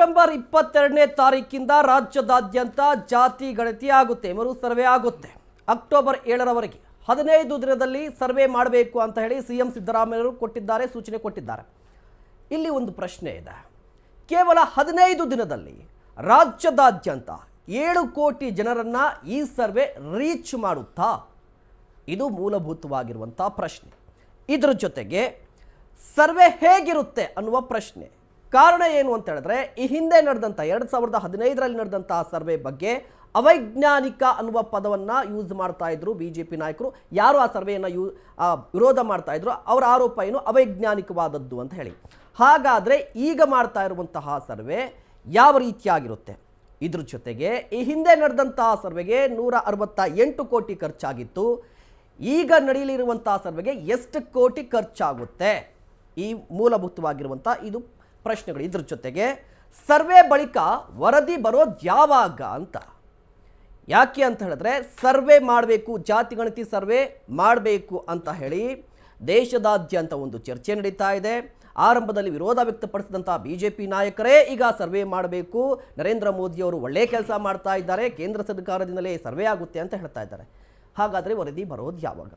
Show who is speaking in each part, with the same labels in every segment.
Speaker 1: September ಇಪ್ಪತ್ತೆರಡನೇ ತಾರೀಕಿಂದ ರಾಜ್ಯದಾದ್ಯಂತ ಜಾತಿ ಗಣತಿ ಆಗುತ್ತೆ, ಮರು ಸರ್ವೆ ಆಗುತ್ತೆ. ಅಕ್ಟೋಬರ್ ಏಳರವರೆಗೆ ಹದಿನೈದು ದಿನದಲ್ಲಿ ಸರ್ವೆ ಮಾಡಬೇಕು ಅಂತ ಹೇಳಿ ಸಿ ಎಂ ಸಿದ್ದರಾಮಯ್ಯರು ಕೊಟ್ಟಿದ್ದಾರೆ, ಸೂಚನೆ ಕೊಟ್ಟಿದ್ದಾರೆ. ಇಲ್ಲಿ ಒಂದು ಪ್ರಶ್ನೆ ಇದೆ. ಕೇವಲ ಹದಿನೈದು ದಿನದಲ್ಲಿ ರಾಜ್ಯದಾದ್ಯಂತ ಏಳು ಕೋಟಿ ಜನರನ್ನ ಈ ಸರ್ವೆ ರೀಚ್ ಮಾಡುತ್ತಾ? ಇದು ಮೂಲಭೂತವಾಗಿರುವಂಥ ಪ್ರಶ್ನೆ. ಇದರ ಜೊತೆಗೆ ಸರ್ವೆ ಹೇಗಿರುತ್ತೆ ಅನ್ನುವ ಪ್ರಶ್ನೆ. ಕಾರಣ ಏನು ಅಂತ ಹೇಳಿದ್ರೆ, ಈ ಹಿಂದೆ ನಡೆದಂಥ ಎರಡು ಸಾವಿರದ ಹದಿನೈದರಲ್ಲಿ ನಡೆದಂತಹ ಸರ್ವೆ ಬಗ್ಗೆ ಅವೈಜ್ಞಾನಿಕ ಅನ್ನುವ ಪದವನ್ನು ಯೂಸ್ ಮಾಡ್ತಾ ಇದ್ರು ಬಿ ಜೆ ಪಿ ನಾಯಕರು. ಯಾರು ಆ ಸರ್ವೆಯನ್ನು ಯೂ ವಿರೋಧ ಮಾಡ್ತಾ ಇದ್ರು, ಅವರ ಆರೋಪ ಏನು? ಅವೈಜ್ಞಾನಿಕವಾದದ್ದು ಅಂತ ಹೇಳಿ. ಹಾಗಾದರೆ ಈಗ ಮಾಡ್ತಾ ಇರುವಂತಹ ಸರ್ವೆ ಯಾವ ರೀತಿಯಾಗಿರುತ್ತೆ? ಇದ್ರ ಜೊತೆಗೆ ಈ ಹಿಂದೆ ನಡೆದಂತಹ ಸರ್ವೆಗೆ ನೂರ ಅರವತ್ತ ಎಂಟು ಕೋಟಿ ಖರ್ಚಾಗಿತ್ತು. ಈಗ ನಡೆಯಲಿರುವಂತಹ ಸರ್ವೆಗೆ ಎಷ್ಟು ಕೋಟಿ ಖರ್ಚಾಗುತ್ತೆ? ಈ ಮೂಲಭೂತವಾಗಿರುವಂಥ ಇದು ಪ್ರಶ್ನೆಗಳು ಇದ್ರ ಜೊತೆಗೆ, ಸರ್ವೆ ಬಳಿಕ ವರದಿ ಬರೋದು ಯಾವಾಗ ಅಂತ. ಯಾಕೆ ಅಂತ ಹೇಳಿದ್ರೆ, ಸರ್ವೆ ಮಾಡಬೇಕು, ಜಾತಿ ಗಣತಿ ಸರ್ವೆ ಮಾಡಬೇಕು ಅಂತ ಹೇಳಿ ದೇಶದಾದ್ಯಂತ ಒಂದು ಚರ್ಚೆ ನಡೀತಾ ಇದೆ. ಆರಂಭದಲ್ಲಿ ವಿರೋಧ ವ್ಯಕ್ತಪಡಿಸಿದಂಥ ಬಿ ಜೆ ಪಿ ನಾಯಕರೇ ಈಗ ಸರ್ವೆ ಮಾಡಬೇಕು. ನರೇಂದ್ರ ಮೋದಿಯವರು ಒಳ್ಳೆಯ ಕೆಲಸ ಮಾಡ್ತಾ ಇದ್ದಾರೆ. ಕೇಂದ್ರ ಸರ್ಕಾರದಿಂದಲೇ ಸರ್ವೆ ಆಗುತ್ತೆ ಅಂತ ಹೇಳ್ತಾ ಇದ್ದಾರೆ. ಹಾಗಾದರೆ ವರದಿ ಬರೋದು ಯಾವಾಗ?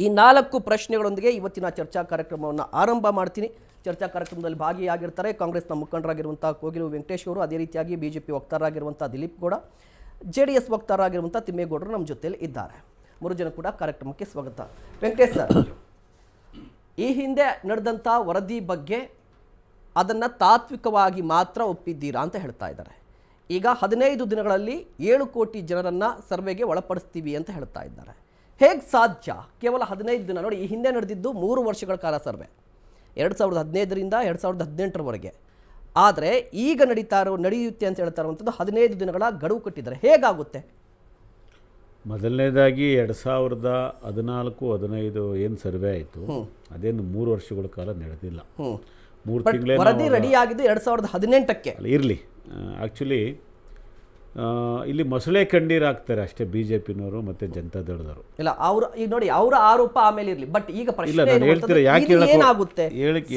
Speaker 1: ಈ ನಾಲ್ಕು ಪ್ರಶ್ನೆಗಳೊಂದಿಗೆ ಇವತ್ತಿನ ಚರ್ಚಾ ಕಾರ್ಯಕ್ರಮವನ್ನು ಆರಂಭ ಮಾಡ್ತೀನಿ. ಚರ್ಚಾ ಕಾರ್ಯಕ್ರಮದಲ್ಲಿ ಭಾಗಿಯಾಗಿರ್ತಾರೆ. ಕಾಂಗ್ರೆಸ್ನ ಮುಖಂಡರಾಗಿರುವಂಥ ಕೋಗಿಲು ವೆಂಕಟೇಶ್ ಅವರು, ಅದೇ ರೀತಿಯಾಗಿ B J P ವಕ್ತಾರರಾಗಿರುವಂಥ Dilip Gowda J D S ವಕ್ತಾರರಾಗಿರುವಂಥ ತಿಮ್ಮೇಗೌಡರು ನಮ್ಮ ಜೊತೆಯಲ್ಲಿ ಇದ್ದಾರೆ. ಮೂರು ಜನ ಕೂಡ ಕಾರ್ಯಕ್ರಮಕ್ಕೆ ಸ್ವಾಗತ. ವೆಂಕಟೇಶ್ ಸರ್, ಈ ಹಿಂದೆ ನಡೆದಂಥ ವರದಿ ಬಗ್ಗೆ ಅದನ್ನು ತಾತ್ವಿಕವಾಗಿ ಮಾತ್ರ ಒಪ್ಪಿದ್ದೀರಾ ಅಂತ ಹೇಳ್ತಾ ಇದ್ದಾರೆ. ಈಗ ಹದಿನೈದು ದಿನಗಳಲ್ಲಿ ಏಳು ಕೋಟಿ ಜನರನ್ನು ಸರ್ವೆಗೆ ಒಳಪಡಿಸ್ತೀವಿ ಅಂತ ಹೇಳ್ತಾ ಇದ್ದಾರೆ. ಹೇಗೆ ಸಾಧ್ಯ? ಕೇವಲ ಹದಿನೈದು ದಿನ ನೋಡಿ, ಈ ಹಿಂದೆ ನಡೆದಿದ್ದು ಮೂರು ವರ್ಷಗಳ ಕಾಲ ಸರ್ವೆ. ಎರಡು ಸಾವಿರದ ಹದಿನೈದರಿಂದ ಎರಡು ಸಾವಿರದ ಹದಿನೆಂಟರವರೆಗೆ. ಆದರೆ ಈಗ ನಡೀತಾ ಇರೋ ನಡೆಯುತ್ತೆ ಅಂತ ಹೇಳ್ತಾ ಇರುವಂಥದ್ದು ಹದಿನೈದು ದಿನಗಳ ಗಡುವು ಕಟ್ಟಿದ್ದಾರೆ. ಹೇಗಾಗುತ್ತೆ?
Speaker 2: ಮೊದಲನೇದಾಗಿ ಎರಡು ಸಾವಿರದ ಹದಿನಾಲ್ಕು ಹದಿನೈದು ಏನು ಸರ್ವೆ ಆಯಿತು ಅದೇನು ಮೂರು ವರ್ಷಗಳ ಕಾಲ ನಡೆದಿಲ್ಲ. ಮೂರು
Speaker 1: ತಿಂಗಳ
Speaker 2: ತಿಂಗಳೇ
Speaker 1: ವರದಿ ರೆಡಿ ಆಗಿದ್ದು ಎರಡು ಸಾವಿರದ ಹದಿನೆಂಟಕ್ಕೆ.
Speaker 2: ಇರಲಿ. ಆ್ಯಕ್ಚುಲಿ ಇಲ್ಲಿ ಮೊಸಳೆ ಕಣ್ಣೀರಾಗ್ತಾರೆ ಅಷ್ಟೇ ಬಿ ಜೆ ಪಿನವರು ಮತ್ತು ಜನತಾದಳದವರು
Speaker 1: ಇಲ್ಲ ಅವರು ಈಗ ನೋಡಿ ಅವರ ಆರೋಪ ಆಮೇಲೆ ಇರಲಿ ಬಟ್ ಈಗ ಪ್ರಶ್ನೆ
Speaker 2: ಇಲ್ಲ, ನಾನು ಹೇಳ್ತೀರಾ, ಯಾಕೆ
Speaker 1: ಏನಾಗುತ್ತೆ?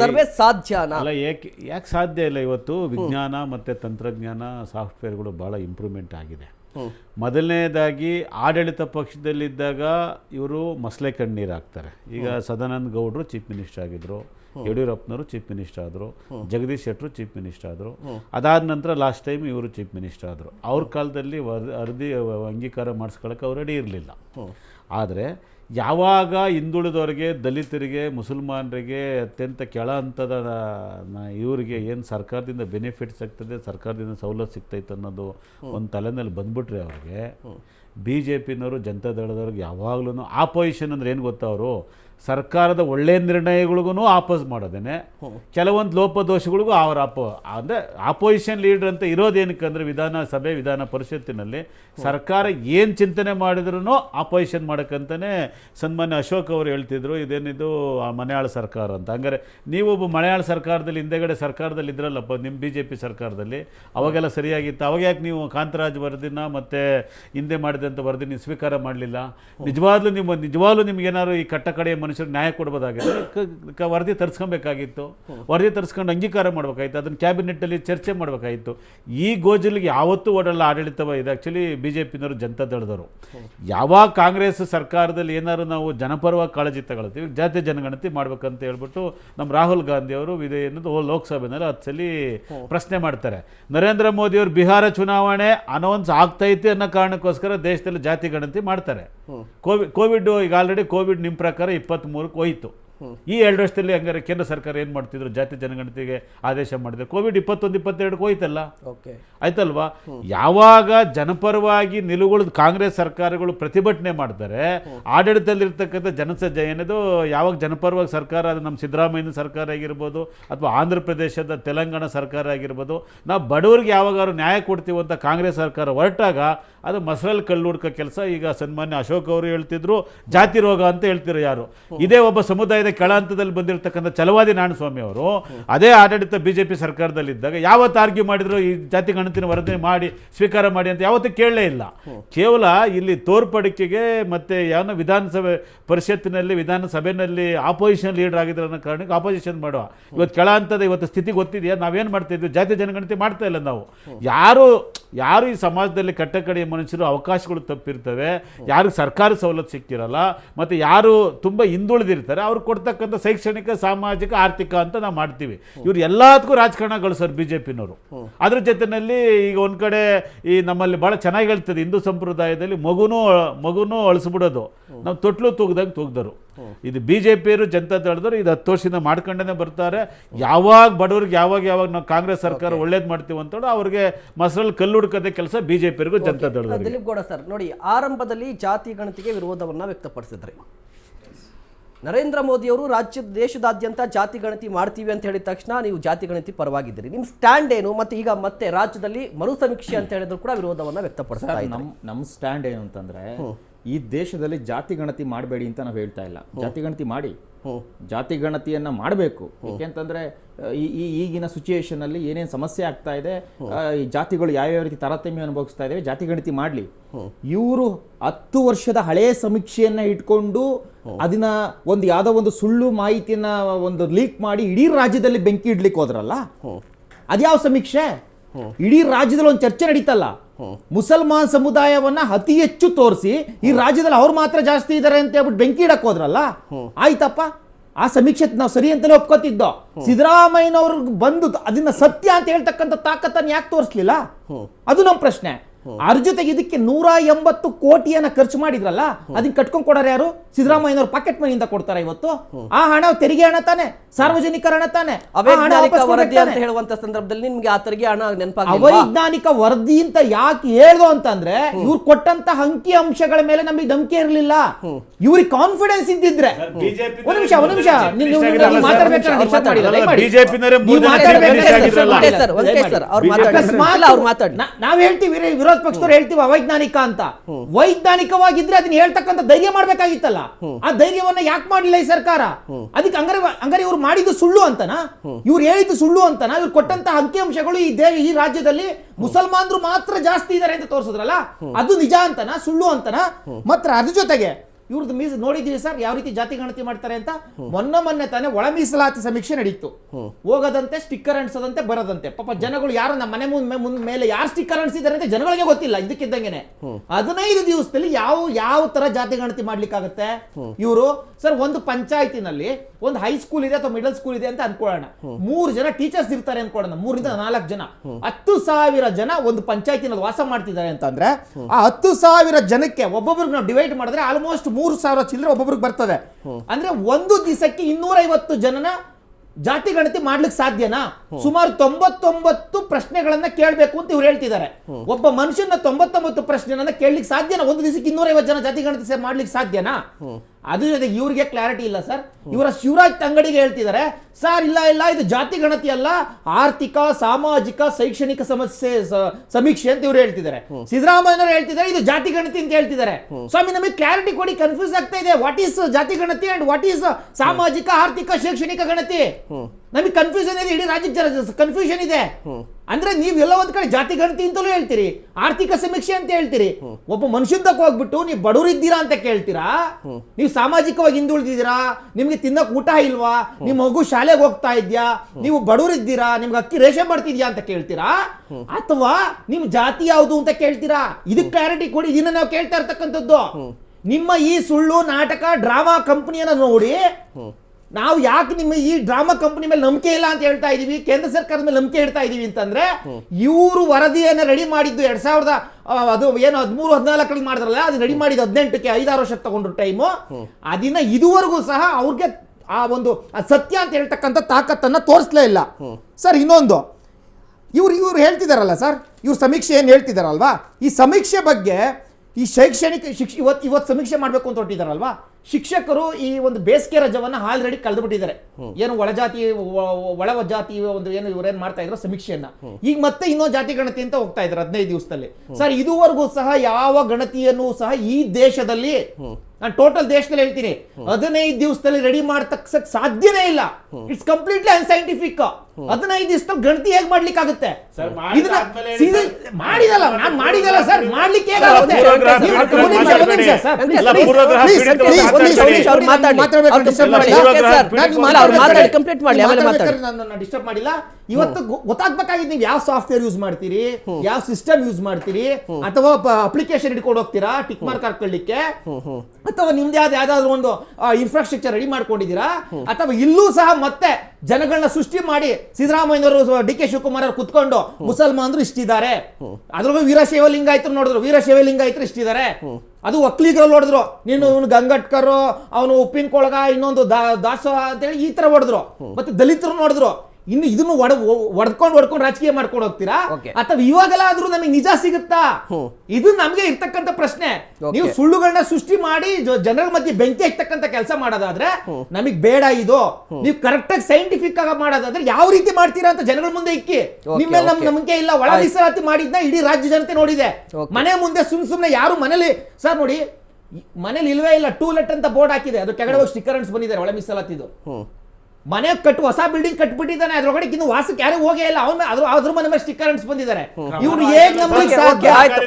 Speaker 1: ಸರ್ವೆ ಸಾಧ್ಯನಾ?
Speaker 2: ಅಲ್ಲ ಯಾಕೆ ಯಾಕೆ ಸಾಧ್ಯ ಇಲ್ಲ ಇವತ್ತು? ವಿಜ್ಞಾನ ಮತ್ತು ತಂತ್ರಜ್ಞಾನ ಸಾಫ್ಟ್ವೇರ್ಗಳು ಭಾಳ ಇಂಪ್ರೂವ್ಮೆಂಟ್ ಆಗಿದೆ. ಮೊದಲನೇದಾಗಿ ಆಡಳಿತ ಪಕ್ಷದಲ್ಲಿದ್ದಾಗ ಇವರು ಮಸಲೆ ಕಣ್ಣೀರು ಹಾಕ್ತಾರೆ. ಈಗ ಸದಾನಂದ ಗೌಡರು ಚೀಫ್ ಮಿನಿಸ್ಟರ್ ಆಗಿದ್ರು. ಯಡಿಯೂರಪ್ಪನವರು ಚೀಫ್ ಮಿನಿಸ್ಟರ್ ಆದರು ಜಗದೀಶ್ ಶೆಟ್ಟರು ಚೀಫ್ ಮಿನಿಸ್ಟರ್ ಆದರು. ಅದಾದ ನಂತರ ಲಾಸ್ಟ್ ಟೈಮ್ ಇವರು ಚೀಫ್ ಮಿನಿಸ್ಟರ್ ಆದರು. ಅವ್ರ ಕಾಲದಲ್ಲಿ ಅರ್ಧಿ ಅಂಗೀಕಾರ ಮಾಡಿಸ್ಕೊಳ್ಳೋಕೆ ಅವ್ರು ರೆಡಿ ಇರಲಿಲ್ಲ. ಆದರೆ ಯಾವಾಗ ಹಿಂದುಳಿದವರಿಗೆ ದಲಿತರಿಗೆ ಮುಸಲ್ಮಾನರಿಗೆ ಅತ್ಯಂತ ಕೆಳ ಹಂತದ ಇವರಿಗೆ ಏನು ಸರ್ಕಾರದಿಂದ ಬೆನಿಫಿಟ್ ಸಿಗ್ತದೆ ಸರ್ಕಾರದಿಂದ ಸವಲತ್ತು ಸಿಗ್ತೈತೆ ಅನ್ನೋದು ಒಂದು ತಲೆನಲ್ಲಿ ಬಂದ್ಬಿಟ್ರೆ ಅವ್ರಿಗೆ ಬಿ ಜೆ ಪಿನವರು ಜನತಾದಳದವ್ರಿಗೆ ಯಾವಾಗ್ಲೂ ಆಪೋಸಿಷನ್ ಅಂದ್ರೆ ಏನು ಗೊತ್ತಾ ಅವರು? ಸರ್ಕಾರದ ಒಳ್ಳೆಯ ನಿರ್ಣಯಗಳಿಗೂ ಆಪೋಸ್ ಮಾಡೋದೇನೆ. ಕೆಲವೊಂದು ಲೋಪದೋಷಗಳಿಗೂ ಅವರ ಅಪೋ ಅಂದರೆ ಆಪೋಸಿಷನ್ ಲೀಡರ್ ಅಂತ ಇರೋದೇನಕ್ಕಂದ್ರೆ ವಿಧಾನಸಭೆ ವಿಧಾನ ಪರಿಷತ್ತಿನಲ್ಲಿ ಸರ್ಕಾರ ಏನು ಚಿಂತನೆ ಮಾಡಿದ್ರೂ ಆಪೋಸಿಷನ್ ಮಾಡೋಕ್ಕಂತಲೇ ಸನ್ಮಾನ್ಯ ಅಶೋಕ್ ಅವರು ಹೇಳ್ತಿದ್ರು ಇದೇನಿದು ಆ ಮಲಯಾಳ ಸರ್ಕಾರ ಅಂತ. ಹಂಗಾರೆ ನೀವು ಒಬ್ಬ ಮಲಯಾಳ ಸರ್ಕಾರದಲ್ಲಿ ಹಿಂದೆಗಡೆ ಸರ್ಕಾರದಲ್ಲಿ ಇದ್ರಲ್ಲಪ್ಪ ನಿಮ್ಮ ಬಿ ಜೆ ಪಿ ಸರ್ಕಾರದಲ್ಲಿ? ಅವಾಗೆಲ್ಲ ಸರಿಯಾಗಿತ್ತು. ಅವಾಗ ಯಾಕೆ ನೀವು ಕಾಂತರಾಜ್ ವರದಿನ ಮತ್ತು ಹಿಂದೆ ಮಾಡಿದಂಥ ವರದಿನ ಸ್ವೀಕಾರ ಮಾಡಲಿಲ್ಲ? ನಿಜವಾಗ್ಲೂ ನಿಮ್ಮ ನಿಜವಾಗ್ಲೂ ನಿಮ್ಗೆ ಏನಾದ್ರು ಈ ಕಟ್ಟ ಕಡೆಯ ಮನುಷ್ಯರು ನ್ಯಾಯ ಕೊಡ್ಬೋದಾಗಿತ್ತು ವರದಿ ತರಿಸ್ಕೊಬೇಕಾಗಿತ್ತು. ವರದಿ ತರಿಸ್ಕೊಂಡು ಅಂಗೀಕಾರ ಮಾಡಬೇಕಾಗಿತ್ತು. ಅದನ್ನು ಕ್ಯಾಬಿನೆಟ್ಟಲ್ಲಿ ಚರ್ಚೆ ಮಾಡಬೇಕಾಗಿತ್ತು. ಈ ಗೋಜಲಿಗೆ ಯಾವತ್ತೂ ಓಡಲ್ಲ ಆಡಳಿತವ ಇದೆ. ಆ್ಯಕ್ಚುಲಿ ಬಿ ಜೆ ಪಿನವರು ಜನತಾದಳದವರು ಯಾವಾಗ ಕಾಂಗ್ರೆಸ್ ಸರ್ಕಾರದಲ್ಲಿ ಏನಾದ್ರು ನಾವು ಜನಪರವಾಗಿ ಕಾಳಜಿ ತಗೊಳ್ತೀವಿ, ಜಾತಿ ಜನಗಣತಿ ಮಾಡ್ಬೇಕಂತ ಹೇಳ್ಬಿಟ್ಟು ನಮ್ಮ ರಾಹುಲ್ ಗಾಂಧಿ ಅವರು ಇದೆ ಏನದು ಲೋಕಸಭೆನಲ್ಲಿ ಹತ್ತು ಸಲ ಪ್ರಶ್ನೆ ಮಾಡ್ತಾರೆ. ನರೇಂದ್ರ ಮೋದಿಯವರು ಬಿಹಾರ ಚುನಾವಣೆ ಅನೌನ್ಸ್ ಆಗ್ತೈತೆ ಅನ್ನೋ ಕಾರಣಕ್ಕೋಸ್ಕರ ದೇಶದಲ್ಲಿ ಜಾತಿ ಗಣತಿ ಮಾಡ್ತಾರೆ. ಕೋವಿಡ್ ಕೋವಿಡ್ ಈಗ ಆಲ್ರೆಡಿ ಕೋವಿಡ್ ನಿಮ್ಮ ಪ್ರಕಾರ ಇಪ್ಪತ್ತ್ಮೂರಕ್ಕೆ ಹೋಯಿತು. ಈ ಎರಡು ವರ್ಷದಲ್ಲಿ ಹಂಗಾರೆ ಕೇಂದ್ರ ಸರ್ಕಾರ ಏನು ಮಾಡ್ತಿದ್ರು? ಜಾತಿ ಜನಗಣತಿಗೆ ಆದೇಶ ಮಾಡಿದೆ ಕೋವಿಡ್ ಇಪ್ಪತ್ತೊಂದು ಇಪ್ಪತ್ತೆರಡಕ್ಕೆ ಹೋಯ್ತಲ್ಲ?
Speaker 1: ಓಕೆ.
Speaker 2: ಆಯ್ತಲ್ವಾ? ಯಾವಾಗ ಜನಪರವಾಗಿ ನಿಲುಗೊಳ್ಳದ ಕಾಂಗ್ರೆಸ್ ಸರ್ಕಾರಗಳು ಪ್ರತಿಭಟನೆ ಮಾಡ್ತಾರೆ ಆಡಳಿತದಲ್ಲಿರ್ತಕ್ಕಂಥ ಜನಸಜ್ಜ ಏನದು ಯಾವಾಗ ಜನಪರವಾಗಿ ಸರ್ಕಾರ ಅದು ನಮ್ಮ ಸಿದ್ದರಾಮಯ್ಯನ ಸರ್ಕಾರ ಆಗಿರ್ಬೋದು ಅಥವಾ ಆಂಧ್ರ ಪ್ರದೇಶದ ತೆಲಂಗಾಣ ಸರ್ಕಾರ ಆಗಿರ್ಬೋದು ನಾವು ಬಡವರಿಗೆ ಯಾವಾಗಾದ್ರು ನ್ಯಾಯ ಕೊಡ್ತೀವಿ ಅಂತ ಕಾಂಗ್ರೆಸ್ ಸರ್ಕಾರ ಹೊರಟಾಗ ಅದು ಮಸರಲ್ಲಿ ಕಲ್ಲು ಹುಡ್ಕೋ ಕೆಲಸ. ಈಗ ಸನ್ಮಾನ್ಯ ಅಶೋಕ್ ಅವರು ಹೇಳ್ತಿದ್ರು ಜಾತಿ ರೋಗ ಅಂತ ಹೇಳ್ತಿರೋ ಯಾರು? ಇದೇ ಒಬ್ಬ ಸಮುದಾಯದ ಕೆಳ ಹಂತದಲ್ಲಿ ಬಂದಿರತಕ್ಕಂಥ ಛಲವಾದಿ ನಾರಾಯಣಸ್ವಾಮಿ ಅವರು, ಅದೇ ಆಡಳಿತ ಬಿಜೆಪಿ ಸರ್ಕಾರದಲ್ಲಿದ್ದಾಗ ಯಾವತ್ತು ಆರ್ಗ್ಯೂ ಮಾಡಿದ್ರು, ಈ ಜಾತಿ ಗಣತಿನ ವರದಿ ಮಾಡಿ, ಸ್ವೀಕಾರ ಮಾಡಿ ಅಂತ ಯಾವತ್ತೂ ಕೇಳಲೇ ಇಲ್ಲ. ಕೇವಲ ಇಲ್ಲಿ ತೋರ್ಪಡಿಕೆಗೆ ಮತ್ತೆ ಯಾವನ ವಿಧಾನಸಭೆ ಪರಿಷತ್ತಿನಲ್ಲಿ ವಿಧಾನಸಭೆಯಲ್ಲಿ ಆಪೋಸಿಷನ್ ಲೀಡರ್ ಆಗಿದ್ರು ಅನ್ನೋ ಕಾರಣಕ್ಕೆ ಆಪೋಸಿಷನ್ ಮಾಡುವ. ಇವತ್ತು ಕೆಳ ಹಂತದ ಇವತ್ತು ಸ್ಥಿತಿ ಗೊತ್ತಿದೆಯಾ? ನಾವೇನು ಮಾಡ್ತಾ ಇದ್ವಿ? ಜಾತಿ ಜನಗಣತಿ ಮಾಡ್ತಾ ಇಲ್ಲ ನಾವು. ಯಾರು ಯಾರು ಈ ಸಮಾಜದಲ್ಲಿ ಕಟ್ಟಕಡೆಯ ಮನುಷ್ಯರು ಅವಕಾಶಗಳು ತಪ್ಪಿರ್ತವೆ, ಯಾರಿಗೆ ಸರ್ಕಾರಿ ಸವಲತ್ತು ಸಿಕ್ಕಿರಲ್ಲ, ಮತ್ತು ಯಾರು ತುಂಬ ಹಿಂದುಳಿದಿರ್ತಾರೆ, ಅವ್ರು ಕೊಡ್ತಕ್ಕಂಥ ಶೈಕ್ಷಣಿಕ ಸಾಮಾಜಿಕ ಆರ್ಥಿಕ ಅಂತ ನಾವು ಮಾಡ್ತೀವಿ. ಇವ್ರು ಎಲ್ಲದಕ್ಕೂ ರಾಜಕಾರಣ ಗಳಿಸೋರು ಬಿ ಜೆ ಪಿನವರು ಅದ್ರ ಜೊತೆಯಲ್ಲಿ ಈಗ ಒಂದು ಕಡೆ ಈ ನಮ್ಮಲ್ಲಿ ಭಾಳ ಚೆನ್ನಾಗಿ ಹೇಳ್ತದೆ ಹಿಂದೂ ಸಂಪ್ರದಾಯದಲ್ಲಿ ಮಗುನೂ ಮಗುನೂ ಅಳಿಸ್ಬಿಡೋದು. ನಾವು ತೊಟ್ಲು ತೂಗ್ದಂಗೆ ತೂಗ್ದರು. ಇದು ಬಿ ಜೆ ಪಿಯವರು ಜನತಾ ದಳದವರು ಇದು ಹತ್ತು ವರ್ಷದಿಂದ ಮಾಡ್ಕೊಂಡೇ ಬರ್ತಾರೆ. ಯಾವಾಗ ಬಡವ್ರಿಗೆ ಯಾವಾಗ ಯಾವಾಗ ನಾವು ಕಾಂಗ್ರೆಸ್ ಸರ್ಕಾರ ಒಳ್ಳೇದು ಮಾಡ್ತೀವಿ ಅಂತೇಳಿ ಅವ್ರಿಗೆ ಮಸರಲ್ಲಿ ಕಲ್ಲು ಹುಡ್ಕೋದೇ ಕೆಲಸ ಬಿ ಜೆ ಪಿಯರಿಗೂ ಜನತಾ ದಳದ
Speaker 1: ದಿಲೀಪ್ ಗೌಡ ಸರ್ ನೋಡಿ ಆರಂಭದಲ್ಲಿ ಜಾತಿ ಗಣತಿಗೆ ವಿರೋಧವನ್ನು ವ್ಯಕ್ತಪಡಿಸಿದ್ರಿ. ನರೇಂದ್ರ ಮೋದಿಯವರು ರಾಜ್ಯ ದೇಶದಾದ್ಯಂತ ಜಾತಿ ಗಣತಿ ಮಾಡ್ತೀವಿ ಅಂತ ಹೇಳಿದ ತಕ್ಷಣ ನೀವು ಜಾತಿ ಗಣತಿ ಪರವಾಗಿದ್ದೀರಿ. ನಿಮ್ಮ ಸ್ಟ್ಯಾಂಡ್ ಏನು ಮತ್ತೆ ಈಗ ಮತ್ತೆ ರಾಜ್ಯದಲ್ಲಿ ಮರು ಸಮೀಕ್ಷೆ ಅಂತ ಹೇಳಿದ್ರು ಕೂಡ ವಿರೋಧವನ್ನು ವ್ಯಕ್ತಪಡಿಸ್ತಾ
Speaker 3: ನಮ್ಮ ನಮ್ಮ ಸ್ಟ್ಯಾಂಡ್ ಏನು ಅಂತಂದ್ರೆ ಈ ದೇಶದಲ್ಲಿ ಜಾತಿ ಗಣತಿ ಮಾಡಬೇಡಿ ಅಂತ ನಾವು ಹೇಳ್ತಾ ಇಲ್ಲ. ಜಾತಿ ಗಣತಿ ಮಾಡಿ. ಜಾತಿ ಗಣತಿಯನ್ನು ಮಾಡಬೇಕು. ಯಾಕೆಂತಂದ್ರೆ ಆ, ಈ ಈಗಿನ ಸಿಚುಯೇಷನ್ ಅಲ್ಲಿ ಏನೇನು ಸಮಸ್ಯೆ ಆಗ್ತಾ ಇದೆ ಈ ಜಾತಿಗಳು ಯಾವ್ಯಾವ ರೀತಿ ತಾರತಮ್ಯ ಅನುಭವಿಸ್ತಾ ಇದ್ದಾವೆ ಜಾತಿ ಗಣತಿ ಮಾಡಲಿ. ಇವರು ಹತ್ತು ವರ್ಷದ ಹಳೆಯ ಸಮೀಕ್ಷೆಯನ್ನ ಇಟ್ಕೊಂಡು ಅದನ್ನ ಒಂದು ಯಾವುದೋ ಒಂದು ಸುಳ್ಳು ಮಾಹಿತಿಯನ್ನ ಒಂದು ಲೀಕ್ ಮಾಡಿ ಇಡೀ ರಾಜ್ಯದಲ್ಲಿ ಬೆಂಕಿ ಇಡ್ಲಿಕ್ಕೆ ಹೋದ್ರಲ್ಲ? ಅದ್ಯಾವ ಸಮೀಕ್ಷೆ? ಇಡೀ ರಾಜ್ಯದಲ್ಲಿ ಒಂದು ಚರ್ಚೆ ನಡೀತಲ್ಲ? ಮುಸಲ್ಮಾನ್ ಸಮುದಾಯವನ್ನ ಅತಿ ಹೆಚ್ಚು ತೋರಿಸಿ ಈ ರಾಜ್ಯದಲ್ಲಿ ಅವ್ರು ಮಾತ್ರ ಜಾಸ್ತಿ ಇದಾರೆ ಅಂತ ಹೇಳ್ಬಿಟ್ಟು ಬೆಂಕಿ ಇಡಕ್ ಹೋದ್ರಲ್ಲ? ಆಯ್ತಪ್ಪ. ಆ ಸಮೀಕ್ಷೆ ನಾವು ಸರಿ ಅಂತಾನೆ ಒಪ್ಕೋತಿದ್ದೋ? ಸಿದ್ದರಾಮಯ್ಯನವ್ರಿಗೆ ಬಂದು ಅದನ್ನ ಸತ್ಯ ಅಂತ ಹೇಳ್ತಕ್ಕಂಥ ತಾಕತ್ತನ್ನು ಯಾಕೆ ತೋರಿಸ್ಲಿಲ್ಲ? ಅದು ನಮ್ಮ ಪ್ರಶ್ನೆ. ಅದ್ರ ಜೊತೆಗೆ ಇದಕ್ಕೆ ನೂರ ಎಂಬತ್ತು ಕೋಟಿಯನ್ನ ಖರ್ಚು ಮಾಡಿದ್ರಲ್ಲ ಅದನ್ನ ಕಟ್ಕೊಂಡ್ ಕೊಡಾರ ಯಾರು? ಸಿದ್ದರಾಮಯ್ಯನವ್ರ ಪಾಕೆಟ್ ಮನಿಯಿಂದ ಕೊಡ್ತಾರ ಇವತ್ತು. ಆ ಹಣ ತೆರಿಗೆ ಹಣ ತಾನೆ ಸಾರ್ವಜನಿಕರ ಹಣ ತಾನೆ.
Speaker 1: ಹೇಳುವಂತ ಸಂದರ್ಭದಲ್ಲಿ ನಿಮ್ಗೆ ಆ ತೆರಿಗೆ ಹಣ ನೆನಪಾಗ
Speaker 3: ಅವೈಜ್ಞಾನಿಕ ವರದಿ ಅಂತ ಯಾಕೆ ಹೇಳ್ದು ಅಂತಂದ್ರೆ ಇವ್ರು ಕೊಟ್ಟಂತ ಅಂಕಿ ಅಂಶಗಳ ಮೇಲೆ ನಮಗೆ ನಂಬಿಕೆ ಇರಲಿಲ್ಲ. ಇವ್ರಿಗೆ ಕಾನ್ಫಿಡೆನ್ಸ್ ಇದ್ದಿದ್ರೆ. ಒಂದ್ ನಿಮಿಷ ಒಂದ್ ನಿಮಿಷ. ಮಾತಾಡ್ಬೇಕಾದ್ರೆ ನೀವು ಹೇಳ್ತೀವಿ ವಿರೋ- ವಿರೋಧ ಪಕ್ಷದವ್ರು ಹೇಳ್ತೀವಿ ಅವೈಜ್ಞಾನಿಕ ಅಂತ. ವೈಜ್ಞಾನಿಕವಾಗಿದ್ರೆ ಅದನ್ನ ಹೇಳ್ತಕ್ಕಂತ ಧೈರ್ಯ ಮಾಡ್ಬೇಕಾಗಿತ್ತಲ್ಲ. ಆ ಧೈರ್ಯವನ್ನ ಯಾಕೆ ಮಾಡಲಿಲ್ಲ ಈ ಸರ್ಕಾರ? ಅದಕ್ಕೆ ಅಂಗರಿ ಅಂಗರಿ ಇವ್ರು ಮಾಡಿದ್ದು ಸುಳ್ಳು ಅಂತನ? ಇವ್ರು ಹೇಳಿದ್ದು ಸುಳ್ಳು ಅಂತನ? ಇವ್ರು ಕೊಟ್ಟಂತ ಅಂಕಿಅಂಶಗಳು ಈ ದೇಶ, ಈ ರಾಜ್ಯದಲ್ಲಿ ಮುಸಲ್ಮಾನರು ಮಾತ್ರ ಜಾಸ್ತಿ ಇದಾರೆ ಅಂತ ತೋರಿಸಿದ್ರಲ್ಲ? ಅದು ನಿಜ ಅಂತನ? ಸುಳ್ಳು ಅಂತನ? ಮಾತ್ರ ಅದ್ರ ಜೊತೆಗೆ ಇವ್ರದ್ದು ಮೀಸ್ ನೋಡಿದೀವಿ ಸರ್, ಯಾವ ರೀತಿ ಜಾತಿ ಗಣತಿ ಮಾಡ್ತಾರೆ ಅಂತ? ಮೊನ್ನೆ ಮೊನ್ನೆ ತಾನೇ ಒಳ ಮೀಸಲಾತಿ ಸಮೀಕ್ಷೆ ನಡೀತು. ಹೋಗದಂತೆ ಸ್ಟಿಕ್ಕರ್ ಅಂಟಿಸದಂತೆ ಬರದಂತೆ. ಪಾಪ ಜನಗಳು ಯಾರು ನಮ್ಮ ಮನೆ ಮುಂದೆ ಮುಂದ್ ಮೇಲೆ ಯಾರು ಸ್ಟಿಕ್ಕರ್ ಅಂಟಿಸಿದ್ದಾರೆ ಅಂತ ಜನಗಳಿಗೆ ಗೊತ್ತಿಲ್ಲ, ಇದಕ್ಕಿದ್ದಂಗೆನೆ. ಹದಿನೈದು ದಿವಸದಲ್ಲಿ ಯಾವ ಯಾವ ತರ ಜಾತಿ ಗಣತಿ ಮಾಡ್ಲಿಕ್ಕಾಗತ್ತೆ? ಇವರು, ಸರ್, ಒಂದು ಪಂಚಾಯತಿನಲ್ಲಿ ಒಂದು ಹೈಸ್ಕೂಲ್ ಇದೆ ಅಥವಾ ಮಿಡಲ್ ಸ್ಕೂಲ್ ಇದೆ ಅಂತ ಅನ್ಕೊಳ್ಳೋಣ. ಮೂರು ಜನ ಟೀಚರ್ಸ್ ಇರ್ತಾರೆ ಅನ್ಕೊಳ್ಳೋಣ, ಮೂರಿಂದ ನಾಲ್ಕು ಜನ. ಹತ್ತು ಸಾವಿರ ಜನ ಒಂದು ಪಂಚಾಯತಿನಲ್ಲಿ ವಾಸ ಮಾಡ್ತಿದ್ದಾರೆ ಅಂತಂದ್ರೆ, ಆ ಹತ್ತು ಸಾವಿರ ಜನಕ್ಕೆ ಒಬ್ಬೊಬ್ರಿಗೆ ನಾವು ಡಿವೈಡ್ ಮಾಡಿದ್ರೆ ಆಲ್ಮೋಸ್ಟ್ ಮೂರು ಸಾವಿರ ಚಿಲ್ಲರೆ ಒಬ್ಬೊಬ್ರಿಗೆ ಬರ್ತದೆ. ಅಂದ್ರೆ ಒಂದು ದಿವಸಕ್ಕೆ ಇನ್ನೂರೈವತ್ತು ಜನನ ಜಾತಿ ಗಣತಿ ಮಾಡ್ಲಿಕ್ಕೆ ಸಾಧ್ಯನಾ? ಸುಮಾರು ತೊಂಬತ್ತೊಂಬತ್ತು ಪ್ರಶ್ನೆಗಳನ್ನ ಕೇಳಬೇಕು ಅಂತ ಇವ್ರು ಹೇಳ್ತಿದ್ದಾರೆ. ಒಬ್ಬ ಮನುಷ್ಯನ ತೊಂಬತ್ತೊಂಬತ್ತು ಪ್ರಶ್ನೆಗಳನ್ನ ಕೇಳಲಿಕ್ಕೆ ಸಾಧ್ಯನಾ? ಒಂದು ದಿವಸಕ್ಕೆ ಇನ್ನೂರೈವತ್ತು ಜನ ಜಾತಿ ಗಣತಿ ಮಾಡ್ಲಿಕ್ಕೆ ಸಾಧ್ಯನಾ? ಅದ್ರ ಜೊತೆಗೆ ಇವ್ರಿಗೆ ಕ್ಲಾರಿಟಿ ಇಲ್ಲ ಸರ್ ಇವರ ಶಿವರಾಜ್ ತಂಗಡಿಗೆ ಹೇಳ್ತಿದ್ದಾರೆ ಸರ್ ಇಲ್ಲ ಇಲ್ಲ, ಇದು ಜಾತಿ ಗಣತಿ ಅಲ್ಲ, ಆರ್ಥಿಕ, ಸಾಮಾಜಿಕ, ಶೈಕ್ಷಣಿಕ ಸಮಸ್ಯೆ ಸಮೀಕ್ಷೆ ಅಂತ ಇವ್ರು ಹೇಳ್ತಿದ್ದಾರೆ ಸಿದ್ದರಾಮಯ್ಯನವರು ಹೇಳ್ತಿದ್ದಾರೆ ಇದು ಜಾತಿ ಗಣತಿ ಅಂತ ಹೇಳ್ತಿದ್ದಾರೆ ಸ್ವಾಮಿ, ನಮಗೆ ಕ್ಲಾರಿಟಿ ಕೊಡಿ ಕನ್ಫ್ಯೂಸ್ ಆಗ್ತಾ ಇದೆ. ವಾಟ್ ಈಸ್ ಜಾತಿ ಗಣತಿ ಅಂಡ್ ವಾಟ್ ಈಸ್ ಸಾಮಾಜಿಕ, ಆರ್ಥಿಕ, ಶೈಕ್ಷಣಿಕ ಗಣತಿ? ನಮಗೆ ಕನ್ಫ್ಯೂಷನ್ ಇದೆ ಇಡೀ ರಾಜ್ಯಕ್ಕೆ ಕನ್ಫ್ಯೂಷನ್ ಇದೆ. ಅಂದ್ರೆ ನೀವು ಎಲ್ಲ ಒಂದ್ ಕಡೆ ಜಾತಿ ಗಣತಿ ಅಂತಲೂ ಹೇಳ್ತೀರಿ. ಆರ್ಥಿಕ ಸಮೀಕ್ಷೆ ಅಂತ ಹೇಳ್ತೀರಿ. ಒಬ್ಬ ಮನುಷ್ಯಂದಕ್ಕೆ ಹೋಗ್ಬಿಟ್ಟು ನೀವು ಬಡವರಿದ್ದೀರಾ ಅಂತ ಕೇಳ್ತೀರಾ? ನೀವು ಸಾಮಾಜಿಕವಾಗಿ ಹಿಂದುಳಿದಿದ್ದೀರಾ? ನಿಮ್ಗೆ ತಿನ್ನಕ್ ಊಟ ಇಲ್ವಾ? ನಿಮ್ಮ ಮಗು ಶಾಲೆಗೆ ಹೋಗ್ತಾ ಇದ್ಯಾ? ನೀವು ಬಡವರಿದ್ದೀರಾ ನಿಮ್ಗೆ ಅಕ್ಕಿ ರೇಷನ್ ಮಾಡ್ತಿದ್ಯಾ ಅಂತ ಕೇಳ್ತೀರಾ? ಅಥವಾ ನಿಮ್ ಜಾತಿ ಯಾವುದು ಅಂತ ಕೇಳ್ತೀರಾ? ಇದಕ್ಕೆ ಕ್ಲಾರಿಟಿ ಕೊಡಿ ಇದನ್ನ ನಾವು ಕೇಳ್ತಾ ಇರ್ತಕ್ಕಂಥದ್ದು. ನಿಮ್ಮ ಈ ಸುಳ್ಳು ನಾಟಕ ಡ್ರಾಮಾ ಕಂಪನಿಯನ್ನ ನೋಡಿ ನಾವು ಯಾಕೆ ನಿಮ್ಮ ಈ ಡ್ರಾಮಾ ಕಂಪನಿ ಮೇಲೆ ನಂಬಿಕೆ ಇಲ್ಲ ಅಂತ ಹೇಳ್ತಾ ಇದೀವಿ? ಕೇಂದ್ರ ಸರ್ಕಾರದ ಮೇಲೆ ನಂಬಿಕೆ ಇಡ್ತಾ ಇದೀವಿ ಅಂತಂದ್ರೆ ಇವರು ವರದಿಯನ್ನ ರೆಡಿ ಮಾಡಿದ್ದು ಎರಡ್ ಸಾವಿರದ ಅದು ಏನು ಹದಿಮೂರು, ಹದಿನಾಲ್ಕರಲ್ಲಿ ಮಾಡಿದ್ರಲ್ಲ, ಅದು ರೆಡಿ ಮಾಡಿದ ಹದಿನೆಂಟಕ್ಕೆ ಐದಾರು ವರ್ಷ ತಗೊಂಡ್ರು ಟೈಮು. ಅದನ್ನ ಇದುವರೆಗೂ ಸಹ ಅವ್ರಿಗೆ ಆ ಒಂದು ಸತ್ಯ ಅಂತ ಹೇಳ್ತಕ್ಕಂಥ ತಾಕತ್ತನ್ನು ತೋರಿಸ್ಲೇ ಇಲ್ಲ. ಸರ್, ಇನ್ನೊಂದು. ಇವ್ರು ಇವ್ರು ಹೇಳ್ತಿದಾರಲ್ಲ ಸರ್, ಇವ್ರು ಸಮೀಕ್ಷೆ ಏನು ಹೇಳ್ತಿದಾರಲ್ವಾ? ಈ ಸಮೀಕ್ಷೆ ಬಗ್ಗೆ ಈ ಶೈಕ್ಷಣಿಕ ಶಿಕ್ಷ ಇವತ್ತು ಇವತ್ತು ಸಮೀಕ್ಷೆ ಮಾಡಬೇಕು ಅಂತ ಹೊರಟಿದಾರಲ್ವಾ? ಶಿಕ್ಷಕರು ಈ ಒಂದು ಬೇಸಿಗೆ ರಜವನ್ನ ಆಲ್ರೆಡಿ ಕಳೆದು ಬಿಟ್ಟಿದ್ದಾರೆ ಏನು ಒಳಜಾತಿ ಒಳ ಜಾತಿ ಒಂದು ಏನು ಇವ್ರೇನ್ ಮಾಡ್ತಾ ಇದ್ರು ಸಮೀಕ್ಷೆಯನ್ನ. ಈಗ ಮತ್ತೆ ಇನ್ನೊಂದು ಜಾತಿ ಗಣತಿ ಅಂತ ಹೋಗ್ತಾ ಇದ್ದಾರೆ ಹದಿನೈದು ದಿವಸದಲ್ಲಿ. ಸರ್ ಇದುವರೆಗೂ ಸಹ ಯಾವ ಗಣತಿಯನ್ನು ಸಹ ಈ ದೇಶದಲ್ಲಿ ನಾನು ಟೋಟಲ್ ದೇಶದಲ್ಲಿ ಹೇಳ್ತೀನಿ. ಹದಿನೈದು ದಿವಸದಲ್ಲಿ ರೆಡಿ ಮಾಡತಕ್ಕ ಸಾಧ್ಯನೇ ಇಲ್ಲ. ಇಟ್ಸ್ ಕಂಪ್ಲೀಟ್ಲಿ ಅನ್ಸೈಂಟಿಫಿಕ್ ಹದಿನೈದು ದಿವಸದಲ್ಲಿ ಗಣತಿ ಹೇಗ್ ಮಾಡ್ಲಿಕ್ಕೆ ಆಗುತ್ತೆ ಮಾಡಿದಲ್ಲ ನಾನು ಮಾಡಿದಲ್ಲ ಸರ್ ಮಾಡ್ಲಿಕ್ಕೆ. ಡಿಸ್ಟರ್ಬ್ ಮಾಡಿಲ್ಲ. ಇವತ್ತು ಗೊತ್ತಾಗ್ಬೇಕಾಗಿತ್ತು ನೀವು ಯಾವ ಸಾಫ್ಟ್ವೇರ್ ಯೂಸ್ ಮಾಡ್ತೀರಿ ಯಾವ ಸಿಸ್ಟಮ್ ಯೂಸ್ ಮಾಡ್ತೀರಿ ಅಥವಾ ಅಪ್ಲಿಕೇಶನ್ ಹಿಡ್ಕೊಂಡು ಹೋಗ್ತೀರಾ ಟಿಕ್ ಮಾರ್ಕ್ ಹಾಕೊಳ್ಳಿಕ್ಕೆ ಅಥವಾ ನಿಮ್ದೇ ಆದ ಯಾವ್ದಾದ್ರು ಒಂದು ಇನ್ಫ್ರಾಸ್ಟ್ರಕ್ಚರ್ ರೆಡಿ ಮಾಡ್ಕೊಂಡಿದ್ದೀರಾ? ಅಥವಾ ಇಲ್ಲೂ ಸಹ ಮತ್ತೆ ಜನಗಳನ್ನ ಸೃಷ್ಟಿ ಮಾಡಿ ಸಿದ್ದರಾಮಯ್ಯನವರು ಡಿ ಕೆ ಶಿವಕುಮಾರ್ ಅವರು ಕುತ್ಕೊಂಡು ಮುಸಲ್ಮಾನರು ಇಷ್ಟಿದ್ದಾರೆ. ಅದ್ರಲ್ಲೂ ವೀರಶೈವ ಲಿಂಗಾಯತರು ನೋಡಿದ್ರು ವೀರಶೈವ ಲಿಂಗಾಯತರು ಇಷ್ಟಿದ್ದಾರೆ. ಅದು ಒಕ್ಕಲಿಗರಲ್ಲಿ ನೋಡಿದ್ರು ನೀನು ಇವನು ಗಂಗಟ್ಕರ್ ಅವನು ಉಪ್ಪಿನ ಕೊಳಗ ಇನ್ನೊಂದು ದಾಸೋಹ ಅಂತೇಳಿ ಈ ತರ ಹೊಡೆದ್ರು. ಮತ್ತೆ ದಲಿತರು ನೋಡಿದ್ರು. ಇನ್ನು ಇದನ್ನು ಒಡ ಒಡ್ಕೊಂಡು ಒಡ್ಕೊಂಡು ರಾಜಕೀಯ ಮಾಡ್ಕೊಂಡು ಹೋಗ್ತೀರಾ? ಅಥವಾ ಇವಾಗೆಲ್ಲ ಆದ್ರೂ ನಮಗೆ ನಿಜ ಸಿಗುತ್ತಾ? ಇದು ನಮಗೆ ಇರ್ತಕ್ಕಂಥ ಪ್ರಶ್ನೆ. ನೀವು ಸುಳ್ಳುಗಳನ್ನ ಸೃಷ್ಟಿ ಮಾಡಿ ಜನರ ಮಧ್ಯೆ ಬೆಂಕಿ ಹಾಕ್ತಕ್ಕಂಥ ಕೆಲಸ ಮಾಡೋದಾದ್ರೆ ನಮಗೆ ಬೇಡ ಇದು. ನೀವು ಕರೆಕ್ಟ್ ಆಗಿ ಸೈಂಟಿಫಿಕ್ ಆಗಿ ಮಾಡೋದಾದ್ರೆ ಯಾವ ರೀತಿ ಮಾಡ್ತೀರಾ ಅಂತ ಜನಗಳ ಮುಂದೆ ಇಕ್ಕಿ.
Speaker 1: ನಿಮ್ಮೇಲೆ
Speaker 3: ನಿಮ್ಮ ಮೇಲೆ ನಮ್ ನಂಬಿಕೆ ಇಲ್ಲ ಒಳ. ಮೀಸಲಾತಿ ಮಾಡಿದ್ನ ಇಡೀ ರಾಜ್ಯ ಜನತೆ ನೋಡಿದೆ. ಮನೆ ಮುಂದೆ ಸುಮ್ ಸುಮ್ನೆ ಯಾರು ಮನೇಲಿ ಸರ್ ನೋಡಿ ಮನೇಲಿ ಇಲ್ವೇ ಇಲ್ಲ ಟೂ ಲೆಟ್ ಅಂತ ಬೋರ್ಡ್ ಹಾಕಿದೆ. ಅದು ಕೆಳಗಡೆ ಹೋಗಿ ಅಂಟ್ಸ್ ಬಂದಿದ್ದಾರೆ ಒಳ ಮೀಸಲಾತಿದು ಮನೆ ಕಟ್ಟು ಹೊಸ ಬಿಲ್ಡಿಂಗ್ ಕಟ್ಬಿಟ್ಟಿದ್ದಾನೆ ಅದ್ರೊಳಗಡೆ ಇನ್ನು ವಾಸಕ್ಕೆ ಯಾರು ಹೋಗೇ ಇಲ್ಲ ಅವನ ಅದ್ರ ಅದ್ರ ಮನೆ ಮೇಲೆ ಸ್ಟಿಕ್ಕರ್ ಅಂಟಿಸ್ ಬಂದಿದ್ದಾರೆ ಇವ್ರು ಹೇಗೆ ನಂಬಲಿಕ್ಕೆ ಸಾಧ್ಯ
Speaker 1: ಆಯ್ತು.